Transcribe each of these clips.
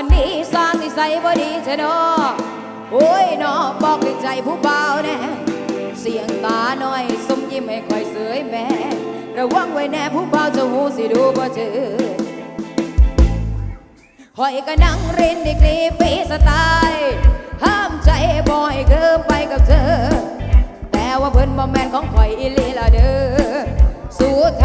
อันนี้สร้างนิสัยบ่ดีเถอเนาะโอ้ยนอะบอกใใจผู้เบาแน่เสียงตาหน่อยสมยิ้มให้คอยเสยแม่ระวังไว้แน่ผู้เบาจะหูสิดูบ่เจอหอยก็นั่งรียนดีกรีปีสไตล์ห้ามใจบ่อยเกินไปกับเธอ แต่ว่าเพิ่นบ่แมนของคอยอีลีละเด้อสู้ท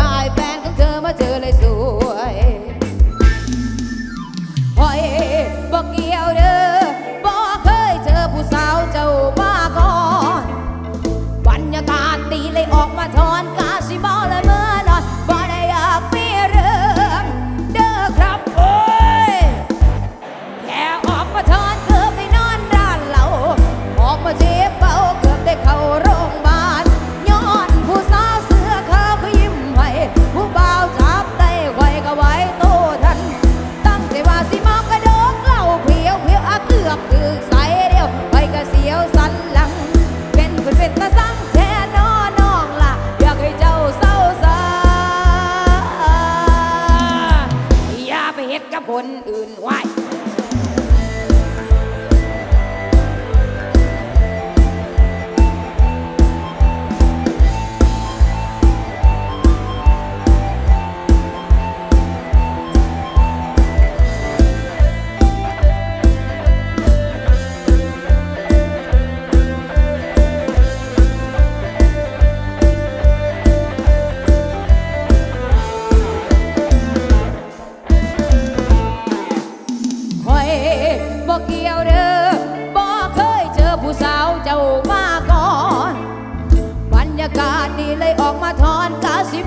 si